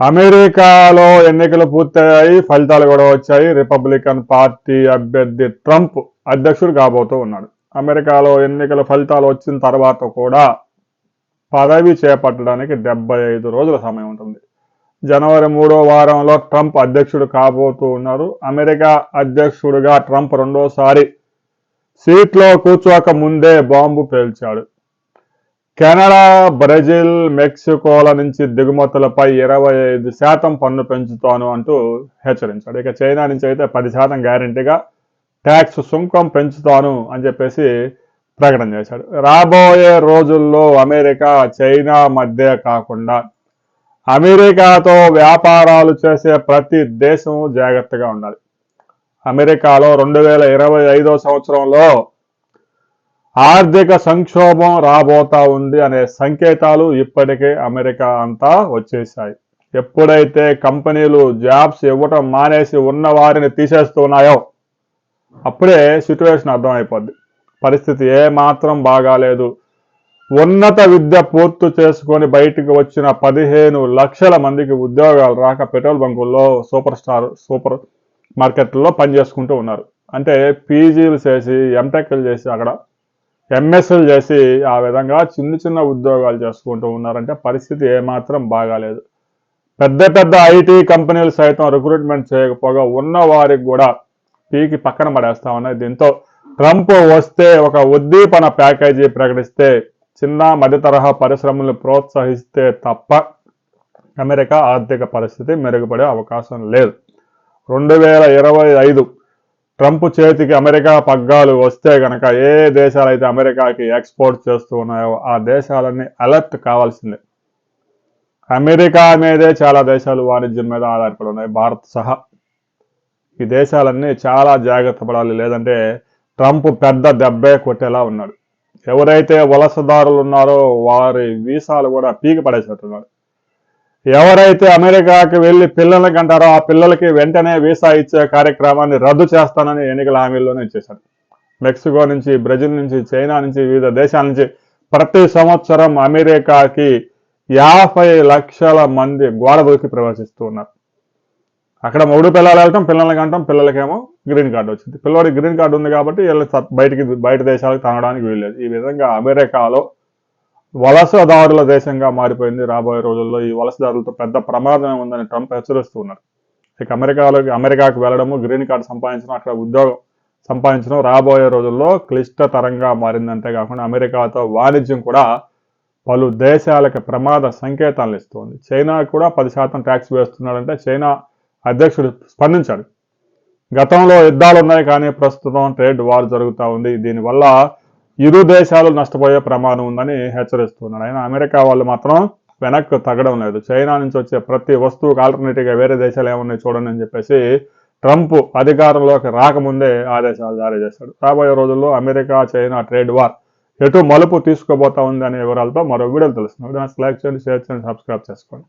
అమెరికాలో ఎన్నికలు పూర్తయ్యాయి. ఫలితాలు కూడా వచ్చాయి. రిపబ్లికన్ పార్టీ అభ్యర్థి ట్రంప్ అధ్యక్షుడు కాబోతూ ఉన్నాడు. అమెరికాలో ఎన్నికల ఫలితాలు వచ్చిన తర్వాత కూడా పదవి చేపట్టడానికి డెబ్బై ఐదు రోజుల సమయం ఉంటుంది. జనవరి మూడో వారంలో ట్రంప్ అధ్యక్షుడు కాబోతూ ఉన్నారు. అమెరికా అధ్యక్షుడిగా ట్రంప్ రెండోసారి సీట్లో కూర్చోక ముందే బాంబు పేల్చాడు. కెనడా బ్రెజిల్ మెక్సికోల నుంచి దిగుమతులపై ఇరవై ఐదు శాతం పన్ను పెంచుతాను అంటూ హెచ్చరించాడు. ఇక చైనా నుంచి అయితే పది శాతం గ్యారంటీగా ట్యాక్స్ సుంకం పెంచుతాను అని చెప్పేసి ప్రకటన చేశాడు. రాబోయే రోజుల్లో అమెరికా చైనా మధ్య కాకుండా అమెరికాతో వ్యాపారాలు చేసే ప్రతి దేశం జాగ్రత్తగా ఉండాలి. అమెరికాలో రెండు వేల ఇరవై ఐదో సంవత్సరంలో ఆర్థిక సంక్షోభం రాబోతా ఉంది అనే సంకేతాలు ఇప్పటికే అమెరికా అంతా వచ్చేసాయి ఎప్పుడైతే కంపెనీలు జాబ్స్ ఇవ్వటం మానేసి ఉన్న వారిని తీసేస్తున్నాయో అప్పుడే సిచ్యువేషన్ అర్థమైపోద్ది. పరిస్థితి ఏ మాత్రం బాగాలేదు. ఉన్నత విద్య పూర్తి చేసుకొని బయటికి వచ్చిన పదిహేను లక్షల మందికి ఉద్యోగాలు రాక పెట్రోల్ బంకుల్లో సూపర్ స్టార్ సూపర్ మార్కెట్లో పనిచేసుకుంటూ ఉన్నారు. అంటే పీజీలు చేసి ఎంటెక్లు చేసి అక్కడ ఎంఎస్ఎల్ చేసి ఆ విధంగా చిన్న చిన్న ఉద్యోగాలు చేసుకుంటూ ఉన్నారంటే పరిస్థితి ఏమాత్రం బాగాలేదు. పెద్ద పెద్ద ఐటీ కంపెనీలు సైతం రిక్రూట్మెంట్ చేయకపోగా ఉన్న వారికి కూడా పీకి పక్కన పడేస్తా ఉన్నాయి. దీంతో ట్రంప్ వస్తే ఒక ఉద్దీపన ప్యాకేజీ ప్రకటిస్తే చిన్న మధ్య తరహా పరిశ్రమలను ప్రోత్సహిస్తే తప్ప అమెరికా ఆర్థిక పరిస్థితి మెరుగుపడే అవకాశం లేదు. రెండు వేల ఇరవై ఐదు ట్రంప్ చేతికి అమెరికా పగ్గాలు వస్తే కనుక ఏ దేశాలు అయితే అమెరికాకి ఎక్స్పోర్ట్ చేస్తూ ఉన్నాయో ఆ దేశాలన్నీ అలర్ట్ కావాల్సిందే. అమెరికా మీదే చాలా దేశాలు వాణిజ్యం మీద ఆధారపడి ఉన్నాయి. భారత్ సహా ఈ దేశాలన్నీ చాలా జాగ్రత్త పడాలి. లేదంటే ట్రంప్ పెద్ద దెబ్బే కొట్టేలా ఉన్నాడు. ఎవరైతే వలసదారులు ఉన్నారో వారి వీసాలు కూడా పీకి పడేసేట్టున్నాడు ఎవరైతే అమెరికాకి వెళ్ళి పిల్లలకి అంటారో ఆ పిల్లలకి వెంటనే వీసా ఇచ్చే కార్యక్రమాన్ని రద్దు చేస్తానని ఎన్నికల హామీల్లోనే ఇచ్చేశారు. మెక్సికో నుంచి బ్రెజిల్ నుంచి చైనా నుంచి వివిధ దేశాల నుంచి ప్రతి సంవత్సరం అమెరికాకి యాభై లక్షల మంది గోడ దూకి ప్రవేశిస్తూ ఉన్నారు. అక్కడ మూడు పిల్లలు వెళ్తాం పిల్లలకి అంటాం పిల్లలకేమో గ్రీన్ కార్డు వచ్చింది. పిల్లవాడికి గ్రీన్ కార్డు ఉంది కాబట్టి వీళ్ళు బయటికి బయట దేశాలకు తనడానికి వీల్లేదు. ఈ విధంగా అమెరికాలో వలసదారుల దేశంగా మారిపోయింది రాబోయే రోజుల్లో. ఈ వలసదారులతో పెద్ద ప్రమాదం ఉందని ట్రంప్ హెచ్చరిస్తూ ఉన్నారు. ఇక అమెరికాలోకి అమెరికాకు వెళ్ళడము గ్రీన్ కార్డు సంపాదించడం అక్కడ ఉద్యోగం సంపాదించడం రాబోయే రోజుల్లో క్లిష్టతరంగా మారిందంతే కాకుండా అమెరికాతో వాణిజ్యం కూడా పలు దేశాలకు ప్రమాద సంకేతాలను ఇస్తోంది. చైనా కూడా పది శాతం ట్యాక్స్ వేస్తున్నాడంటే చైనా అధ్యక్షుడు స్పందించాడు. గతంలో యుద్ధాలు ఉన్నాయి కానీ ప్రస్తుతం ట్రేడ్ వార్ జరుగుతూ ఉంది. దీనివల్ల ఇరు దేశాలు నష్టపోయే ప్రమాదం ఉందని హెచ్చరిస్తున్నాడు. ఆయన అమెరికా వాళ్ళు మాత్రం వెనక్కు తగ్గడం లేదు. చైనా నుంచి వచ్చే ప్రతి వస్తువుకు ఆల్టర్నేటివ్గా వేరే దేశాలు ఏమున్నాయి చూడండి అని చెప్పేసి ట్రంప్ అధికారంలోకి రాకముందే ఆదేశాలు జారీ చేశాడు. రాబోయే రోజుల్లో అమెరికా చైనా ట్రేడ్ వార్ ఎటు మలుపు తీసుకోబోతా ఉంది అనే వివరాలతో మరో వీడియోలు తెలుస్తున్నాం లైక్ చేయండి షేర్ చేయండి సబ్స్క్రైబ్ చేసుకోండి.